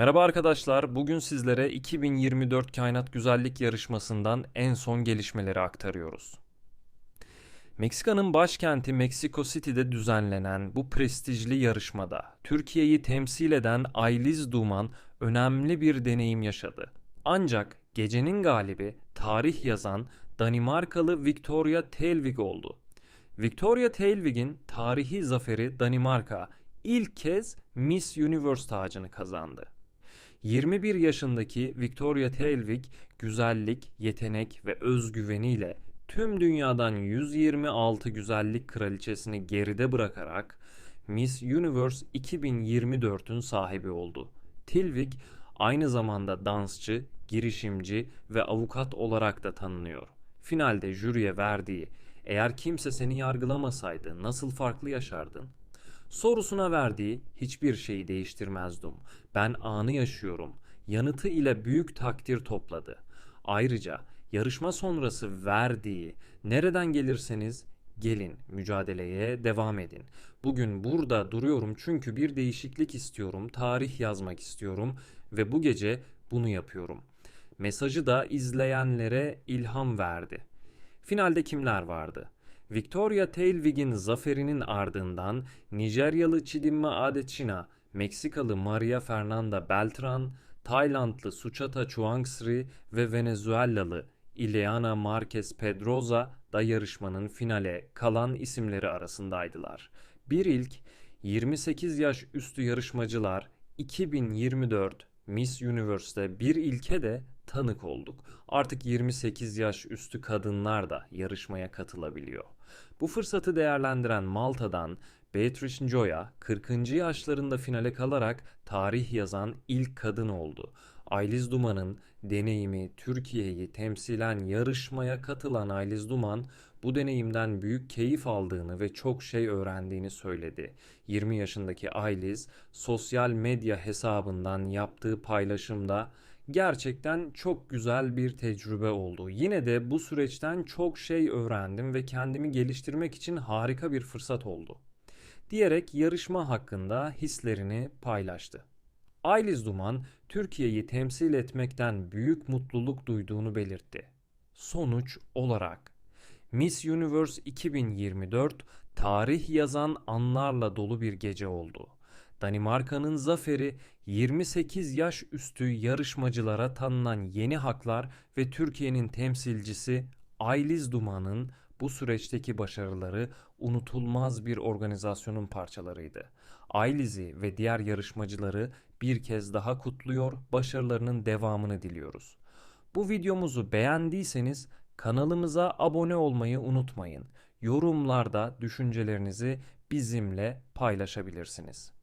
Merhaba arkadaşlar. Bugün sizlere 2024 Kainat Güzellik Yarışması'ndan en son gelişmeleri aktarıyoruz. Meksika'nın başkenti Mexico City'de düzenlenen bu prestijli yarışmada Türkiye'yi temsil eden Ayliz Duman önemli bir deneyim yaşadı. Ancak gecenin galibi tarih yazan Danimarkalı Victoria Telvig oldu. Victoria Telvig'in tarihi zaferi Danimarka ilk kez Miss Universe tacını kazandı. 21 yaşındaki Victoria Telvig güzellik, yetenek ve özgüveniyle tüm dünyadan 126 güzellik kraliçesini geride bırakarak Miss Universe 2024'ün sahibi oldu. Tilvig aynı zamanda dansçı, girişimci ve avukat olarak da tanınıyor. Finalde jüriye verdiği eğer kimse seni yargılamasaydı nasıl farklı yaşardın? Sorusuna verdiği hiçbir şeyi değiştirmezdim. Ben anı yaşıyorum. Yanıtı ile büyük takdir topladı. Ayrıca yarışma sonrası verdiği nereden gelirseniz gelin mücadeleye devam edin. Bugün burada duruyorum çünkü bir değişiklik istiyorum, tarih yazmak istiyorum ve bu gece bunu yapıyorum. Mesajı da izleyenlere ilham verdi. Finalde kimler vardı? Victoria Tailwig'in zaferinin ardından Nijeryalı Chidinma Adetshina, Meksikalı Maria Fernanda Beltran, Taylandlı Suchata Chuangsri ve Venezuelalı Ileana Marquez Pedroza da yarışmanın finale kalan isimleri arasındaydılar. Bir ilk 28 yaş üstü yarışmacılar 2024 Miss Universe'de bir ilke de tanık olduk. Artık 28 yaş üstü kadınlar da yarışmaya katılabiliyor. Bu fırsatı değerlendiren Malta'dan Beatrice Njoya 40. yaşlarında finale kalarak tarih yazan ilk kadın oldu. Ayliz Duman'ın deneyimi Türkiye'yi temsilen yarışmaya katılan Ayliz Duman bu deneyimden büyük keyif aldığını ve çok şey öğrendiğini söyledi. 20 yaşındaki Ayliz sosyal medya hesabından yaptığı paylaşımda gerçekten çok güzel bir tecrübe oldu. Yine de bu süreçten çok şey öğrendim ve kendimi geliştirmek için harika bir fırsat oldu. Diyerek yarışma hakkında hislerini paylaştı. Ayliz Duman, Türkiye'yi temsil etmekten büyük mutluluk duyduğunu belirtti. Sonuç olarak Miss Universe 2024 tarih yazan anlarla dolu bir gece oldu. Danimarka'nın zaferi 28 yaş üstü yarışmacılara tanınan yeni haklar ve Türkiye'nin temsilcisi Ayliz Duman'ın bu süreçteki başarıları unutulmaz bir organizasyonun parçalarıydı. Ayliz'i ve diğer yarışmacıları bir kez daha kutluyor, başarılarının devamını diliyoruz. Bu videomuzu beğendiyseniz kanalımıza abone olmayı unutmayın. Yorumlarda düşüncelerinizi bizimle paylaşabilirsiniz.